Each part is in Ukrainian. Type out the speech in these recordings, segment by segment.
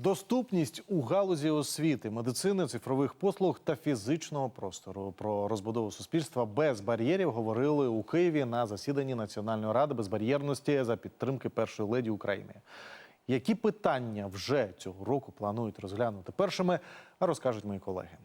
Доступність у галузі освіти, медицини, цифрових послуг та фізичного простору про розбудову суспільства без бар'єрів говорили у Києві на засіданні Національної ради безбар'єрності за підтримки першої леді України. Які питання вже цього року планують розглянути першими, розкажуть мої колеги.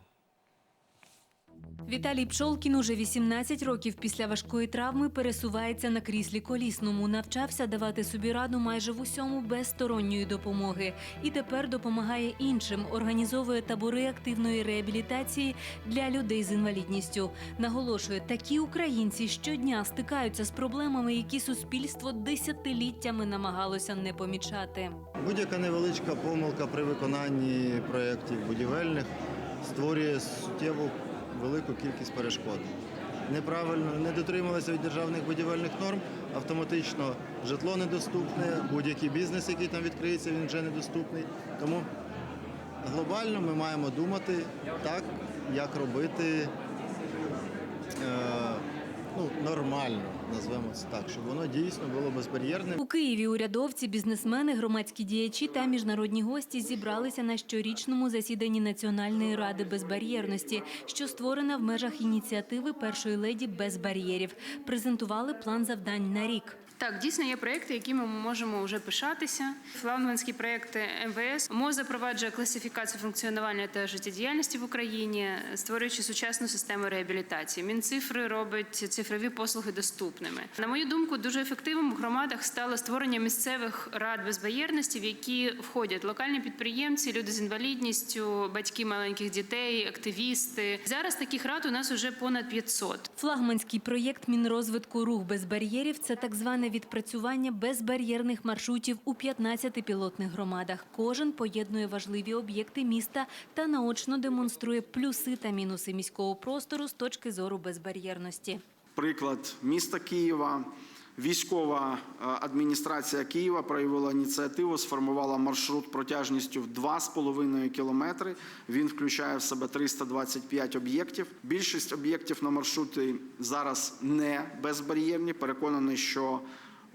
Віталій Пшолкін уже 18 років після важкої травми пересувається на кріслі колісному. Навчався давати собі раду майже в усьому без сторонньої допомоги. І тепер допомагає іншим, організовує табори активної реабілітації для людей з інвалідністю. Наголошує, такі українці щодня стикаються з проблемами, які суспільство десятиліттями намагалося не помічати. Будь-яка невеличка помилка при виконанні проєктів будівельних створює суттєву велику кількість перешкод. Неправильно не дотрималися від державних будівельних норм, автоматично житло недоступне, будь-який бізнес, який там відкриється, він вже недоступний. Тому глобально ми маємо думати так, як робити е, ну, нормально, назвемо це так, щоб воно дійсно було безбар'єрним. У Києві урядовці, бізнесмени, громадські діячі та міжнародні гості зібралися на щорічному засіданні Національної ради безбар'єрності, що створена в межах ініціативи першої леді без бар'єрів. Презентували план завдань на рік. Так, дійсно є проекти, якими ми можемо вже пишатися. Флагманські проекти МВС МОЗ запроваджує класифікацію функціонування та життєдіяльності в Україні, створюючи сучасну систему реабілітації. Мінцифри робить цифрові послуги доступними. На мою думку, дуже ефективним у громадах стало створення місцевих рад безбар'єрності, в які входять локальні підприємці, люди з інвалідністю, батьки маленьких дітей, активісти. Зараз таких рад у нас уже понад 500. Флагманський проєкт Мінрозвитку Рух без бар'єрів це так зване відпрацювання безбар'єрних маршрутів у 15 пілотних громадах. Кожен поєднує важливі об'єкти міста та наочно демонструє плюси та мінуси міського простору з точки зору безбар'єрності. Приклад міста Києва. Військова е, адміністрація Києва проявила ініціативу, сформувала маршрут протяжністю в 2,5 кілометри. Він включає в себе 325 об'єктів. Більшість об'єктів на маршруті зараз не безбар'єрні. Переконаний, що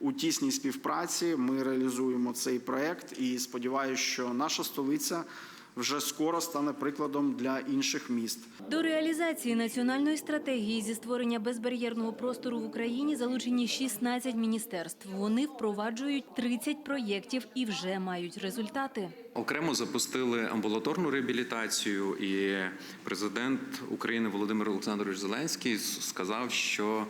у тісній співпраці ми реалізуємо цей проект і сподіваюся, що наша столиця вже скоро стане прикладом для інших міст. До реалізації національної стратегії зі створення безбар'єрного простору в Україні залучені 16 міністерств. Вони впроваджують 30 проєктів і вже мають результати. Окремо запустили амбулаторну реабілітацію, і президент України Володимир Олександрович Зеленський сказав, що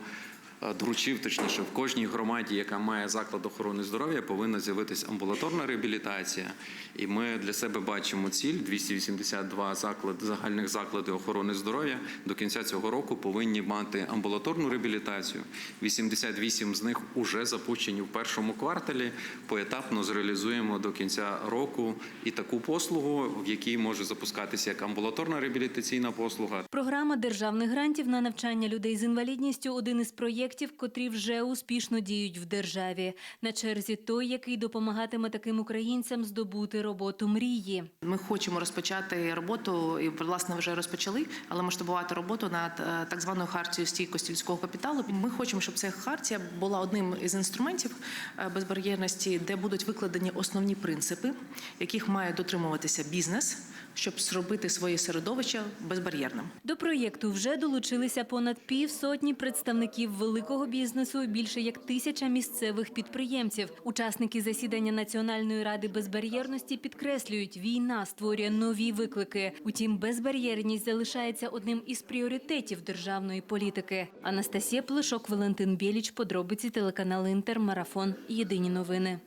доручив точніше в кожній громаді, яка має заклад охорони здоров'я, повинна з'явитися амбулаторна реабілітація. І ми для себе бачимо ціль 282 заклади загальних заклади охорони здоров'я до кінця цього року повинні мати амбулаторну реабілітацію. 88 з них уже запущені в першому кварталі. Поетапно зреалізуємо до кінця року і таку послугу, в якій може запускатися як амбулаторна реабілітаційна послуга, Програма державних грантів на навчання людей з інвалідністю один із проєктів, котрі вже успішно діють в державі. На черзі той, який допомагатиме таким українцям здобути роботу мрії. Ми хочемо розпочати роботу, і власне вже розпочали, але масштабувати роботу над е, так званою хартією стійкості людського капіталу. Ми хочемо, щоб ця хартія була одним із інструментів е, безбар'єрності, де будуть викладені основні принципи, яких має дотримуватися бізнес, щоб зробити своє середовище безбар'єрним. До проєкту вже долучилися понад півсотні представників великого бізнесу, більше як тисяча місцевих підприємців. Учасники засідання Національної ради безбар'єрності підкреслюють, війна створює нові виклики. Утім, безбар'єрність залишається одним із пріоритетів державної політики. Анастасія Плешок, Валентин Біліч, подробиці телеканал Інтер, Марафон. Єдині новини.